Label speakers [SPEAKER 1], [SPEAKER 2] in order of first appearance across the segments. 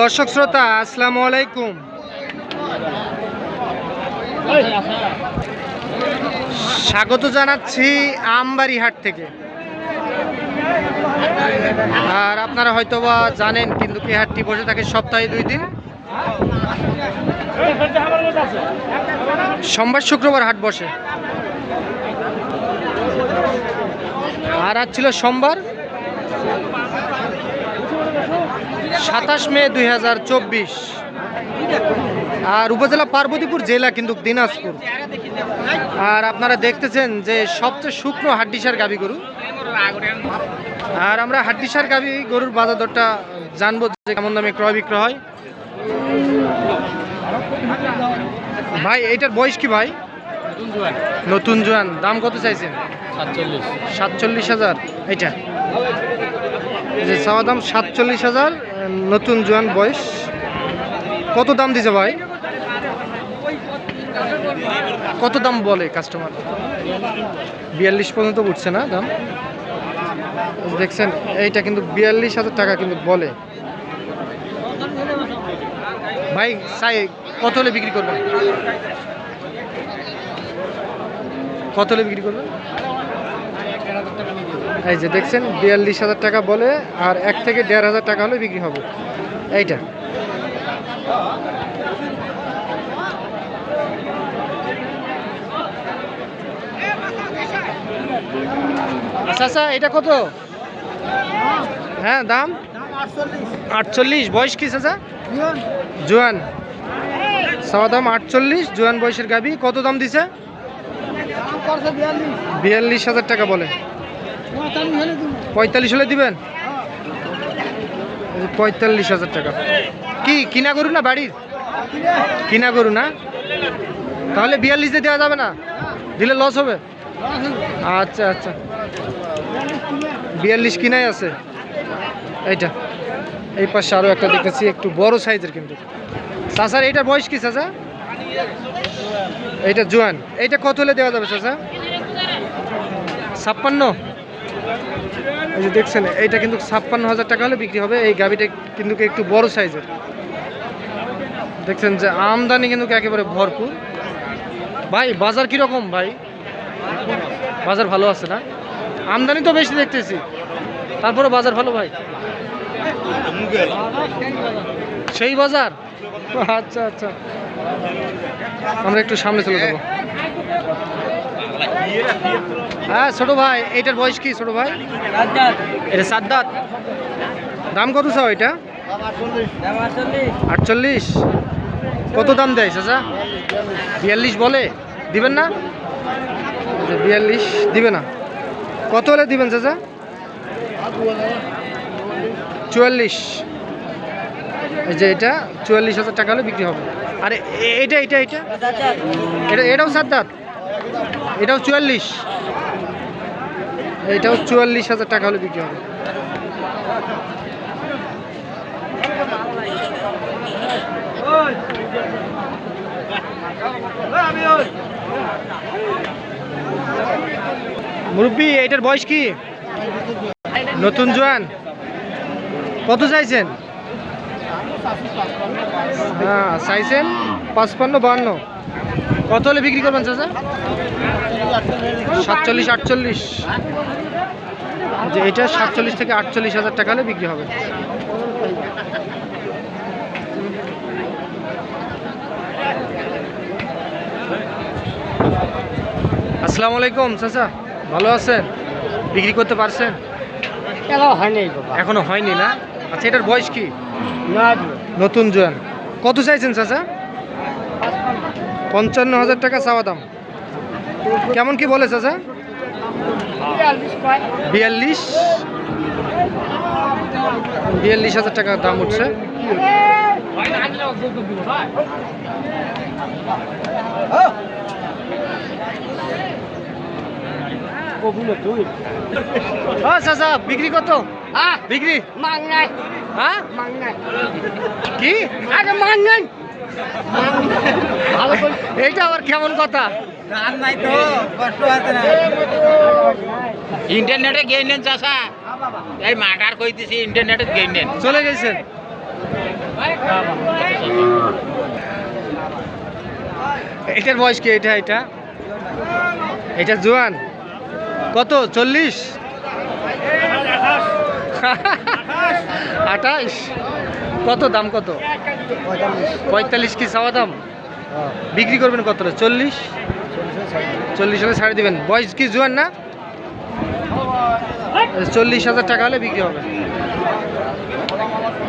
[SPEAKER 1] দর্শক শ্রোতা, আসসালামু আলাইকুম। স্বাগত জানাচ্ছি আমবাড়ি হাট থেকে। আর আপনারা হয়তোবা জানেন, কিন্তু কি হাটটি বসে থাকে সপ্তাহে দুই দিন। সোমবার শুক্রবার হাট বসে। আর আজ ছিল সোমবার। সাতাশ মে দুই হাজার চব্বিশ। আর উপজেলা পার্বতীপুর জেলা কিন্তু দিনাজপুর। আর আপনারা দেখতেছেন যে সবচেয়ে শুকনো হাড্ডিসার গাবি গরু। আর আমরা হাড্ডিসার গাবি গরুর বাজার দরটা জানব যে কেমন দামে ক্রয় বিক্রয় হয়। ভাই এইটার বয়স কি ভাই? নতুন জোয়ান। দাম কত চাইছেন?
[SPEAKER 2] সাতচল্লিশ।
[SPEAKER 1] সাতচল্লিশ হাজার। এইটা। এই যে চাওয়া দাম সাতচল্লিশ হাজার, নতুন জোয়ান বয়স। কত দাম দিছে ভাই? কত দাম বলে কাস্টমার বিয়াল্লিশ পর্যন্ত উঠছে না দাম। দেখছেন, এইটা কিন্তু বিয়াল্লিশ হাজার টাকা কিন্তু বলে। ভাই, চাই, কত হলে বিক্রি করবেন? কত হলে বিক্রি করবেন? এই যে দেখছেন, বিয়াল্লিশ হাজার টাকা বলে, আর এক থেকে দেড় হাজার টাকা হলে বিক্রি হবে। এইটা। আচ্ছা আচ্ছা এটা কত? হ্যাঁ দাম? আটচল্লিশ। বয়স কি, চাচা? জোয়ান। সাওয়া দাম আটচল্লিশ, জোয়ান বয়সের গাবি। কত দাম দিছে? বিয়াল্লিশ হাজার টাকা বলে। পঁয়তাল্লিশ হলে দিবেন? পঁয়তাল্লিশ হাজার টাকা। কি, কিনা গরু না বাড়ির? কিনা গরু না? তাহলে বিয়াল্লিশে দেওয়া যাবে না? দিলে লস হবে? আচ্ছা আচ্ছা। বিয়াল্লিশ কিনাই আছে। এইটা। এই পাশে আরও একটা দেখেছি একটু বড় সাইজের কিন্তু। চাচার এইটা বয়স কি চাচা? এইটা জোয়ান। এইটা কত হলে দেওয়া যাবে চাচা? ছাপ্পান্ন? এই যে দেখছেন, এইটা কিন্তু ছাপ্পান্ন হাজার টাকা হলে বিক্রি হবে। এই গাভিটা কিন্তু একটু বড় সাইজের। দেখছেন যে আমদানি কিন্তু একেবারে ভরপুর। ভাই, বাজার কীরকম ভাই? বাজার ভালো আছে না? আমদানি তো বেশি দেখতেছি। তারপরে বাজার ভালো ভাই? সেই বাজার? আচ্ছা আচ্ছা। আমরা একটু সামনে চলে যাব। হ্যাঁ ছোট ভাই এইটার বয়স কি ছোট ভাই? এটা সাত দাঁত দাম কত চাও এটা? আটচল্লিশ। কত দাম দেয় চাচা? বিয়াল্লিশ বলে? দিবেন না? আচ্ছা, বিয়াল্লিশ দিবে না। কত হলে দিবেন চাচা? চুয়াল্লিশ। এই যে এটা চুয়াল্লিশ হাজার টাকা হলে বিক্রি হবে। আরে এটা এটা এটা? এটা এটাও সাত দাঁত এটাও চুয়াল্লিশ। এটাও চুয়াল্লিশ হাজার টাকা হলে বিক্রি হবে। মুরব্বী এটার বয়স কি? নতুন জোয়ান। কত চাইছেন? হ্যাঁ চাইছেন পাঁচপান্ন, বাহান্ন। কত হলে বিক্রি করবেন চাচা? সাতচল্লিশ আটচল্লিশ। যে এটা সাতচল্লিশ থেকে আটচল্লিশ হাজার টাকা হলে বিক্রি হবে। আসসালামু আলাইকুম চাচা। ভালো আছেন? বিক্রি করতে পারছেন?
[SPEAKER 2] হয়নি
[SPEAKER 1] এখনও হয়নি না? আচ্ছা এটার বয়স কি? নতুন জোয়ান। কত চাইছেন চাচা? পঞ্চান্ন হাজার টাকা চাওয়া দাম। কেমন কি বলে চাচা বিয়াল্লিশ। বিয়াল্লিশ হাজার টাকা দাম উঠছে। চাচা বিক্রি কত? বিক্রি?
[SPEAKER 2] মাঙ্গাই
[SPEAKER 1] হ্যাঁ?
[SPEAKER 2] মাঙ্গাই
[SPEAKER 1] কি?
[SPEAKER 2] আরে করে
[SPEAKER 1] এইটা আবার কেমন কথা?
[SPEAKER 3] গান নাই তো কষ্ট আছে না? ইন্টারনেটে গেই নেন চাষা এই মাটার কইতেছি ইন্টারনেটে গেই নেন।
[SPEAKER 1] চলে গেছেন এটার বয়স কি এটা এটা? এটা জোয়ান। কত? চল্লিশ? আঠাশ। কত দাম কত? পঁয়তাল্লিশ কি চাওয়া দাম? বিক্রি করবেন কত চল্লিশ? চল্লিশ হলে ছাড়ে দিবেন। বয়স কি জোয়ান না? চল্লিশ হাজার টাকা হলে বিক্রি হবে।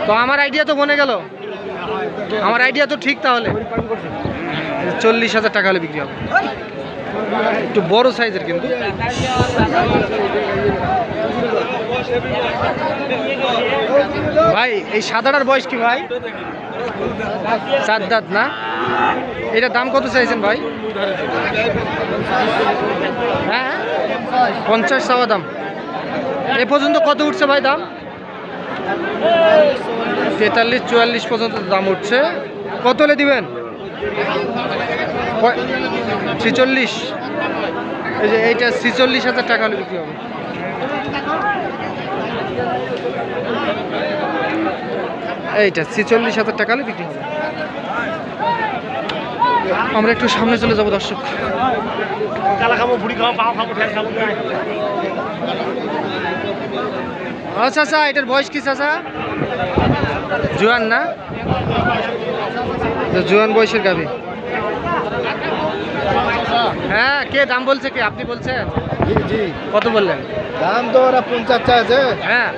[SPEAKER 1] তো আমার আইডিয়া তো বনে গেল। আমার আইডিয়া তো ঠিক তাহলে। চল্লিশ হাজার টাকা হলে বিক্রি হবে। একটু বড় সাইজের কিন্তু। ভাই, এই সাদাটার বয়স কি ভাই? দাঁত না? এটার দাম কত চাইছেন ভাই? হ্যাঁ? পঞ্চাশ চাওয়া দাম। এ পর্যন্ত কত উঠছে ভাই দাম? তেতাল্লিশ, চুয়াল্লিশ পর্যন্ত দাম উঠছে। কত হলে দিবেন? ছিচল্লিশ। এই যে এইটা ছিচল্লিশ হাজার টাকা হলে বিক্রি হবে। এইটা ছিচল্লিশ হাজার টাকা হলে বিক্রি হবে। আমরা একটু সামনে চলে যাব দর্শক। আচ্ছা আচ্ছা এটার বয়স কি চাচা? জোয়ান না? জোয়ান বয়সের গাভী। হ্যাঁ কে দাম বলছে কে? আপনি বলছেন?
[SPEAKER 4] জি জি।
[SPEAKER 1] কত বললেন?
[SPEAKER 4] দাম তো ওরা পঞ্চাশ চাইছে।
[SPEAKER 1] হ্যাঁ।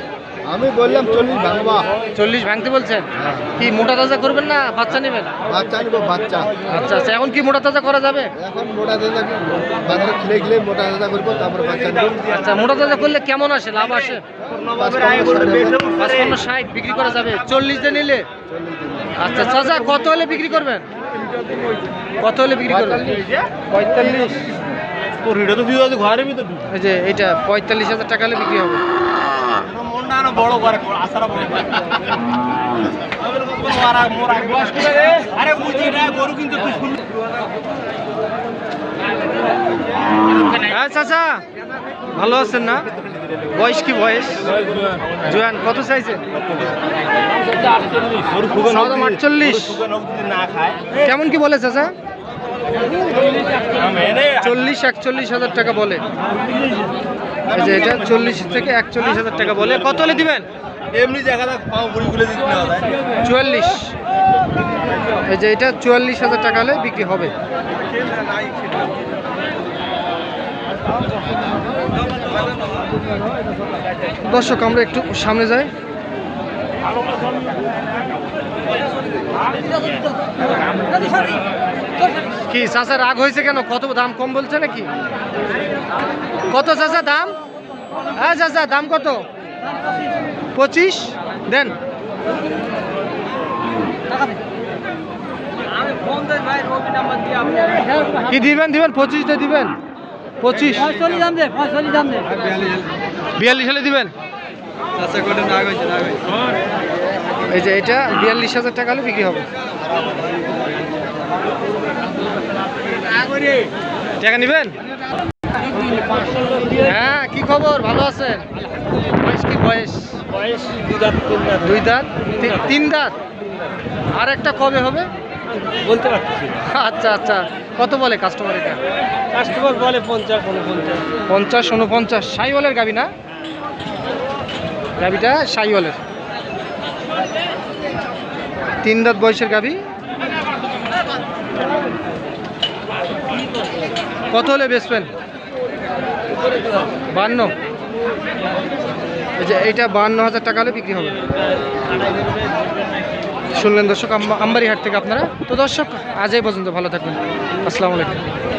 [SPEAKER 4] আমি বললাম চল্লিশ ভাঙবা।
[SPEAKER 1] চল্লিশ ভাঙতে বলছেন?
[SPEAKER 4] হ্যাঁ।
[SPEAKER 1] কি মোটা তাজা করবেন না বাচ্চা নেবেন?
[SPEAKER 4] বাচ্চা নিবো বাচ্চা।
[SPEAKER 1] আচ্ছা আচ্ছা এখন কি মোটা তাজা করা যাবে?
[SPEAKER 4] এখন মোটা দাদা বাজারে খেলে খেলে মোটা দাদা করব তারপরে বাচ্চা নিবো।
[SPEAKER 1] আচ্ছা মোটা তাজা করলে কেমন আসে? লাভ আসে? পাঁচপান্ন ষাট বিক্রি করা যাবে। চল্লিশ দিয়ে নিলে। আচ্ছা চাচা কত হলে বিক্রি করবেন? কত হলে বিক্রি করবেন? পঁয়তাল্লিশ।
[SPEAKER 2] তোর তো দিয়ে আছে ঘরের ভিতর।
[SPEAKER 1] এই যে এটা পঁয়তাল্লিশ হাজার টাকা হলে বিক্রি হবে।
[SPEAKER 2] বড় করে আসারা বড় আরে বুঝি না গরু কিন্তু তুই শুনলি
[SPEAKER 1] হ্যাঁ চাচা ভালো আছেন না? বয়স কি বয়স? জোয়ান কত চাইছেন আটচল্লিশ। কেমন কি বলে চাচা? চল্লিশ একচল্লিশ হাজার টাকা বলে। যে এটা চল্লিশ থেকে একচল্লিশ হাজার টাকা বলে। কত হলে দিবেন?
[SPEAKER 2] এমনি গুলো
[SPEAKER 1] চুয়াল্লিশ। এই যে এটা চুয়াল্লিশ হাজার টাকা হলে বিক্রি হবে। দর্শক আমরা একটু সামনে যাই। কি চাচা রাগ হয়েছে কেন? কত দাম কম বলছে নাকি? কত চাচা দাম? হ্যাঁ চাচা দাম কত? পঁচিশ? দেন। কি দিবেন দিবেন? পঁচিশটা দিবেন? পঁচিশ। দাম দিয়ে দিবেন পঁচিশ বিয়াল্লিশ হলে দিবেন? এই যে এটা বিয়াল্লিশ হাজার টাকা হলে বিক্রি হবে। টাকা নেবেন? হ্যাঁ কি খবর? ভালো আছেন? বয়স কি বয়স?
[SPEAKER 2] বয়স দুই দাঁত তিন দাঁত।
[SPEAKER 1] দুই দাঁত? তিন দাঁত? আর একটা কবে হবে?
[SPEAKER 2] বলতে পারতেছি
[SPEAKER 1] আচ্ছা আচ্ছা। কত বলে কাস্টমার এটা?
[SPEAKER 2] কাস্টমার বলে পঞ্চাশ উনপঞ্চাশ।
[SPEAKER 1] পঞ্চাশ উনপঞ্চাশ। সাইওয়ালের গাবি না? গাবিটা সাইওয়ালের। তিন দাঁত বয়সের গাবি? কত হলে বেচবেন? বান্ন। এই যে এইটা বান্ন হাজার টাকা হলে বিক্রি হবে। শুনলেন দর্শক আম্বা- আমবাড়িহাট থেকে আপনারা। তো দর্শক আজই পর্যন্ত ভালো থাকবেন। আসসালামু আলাইকুম।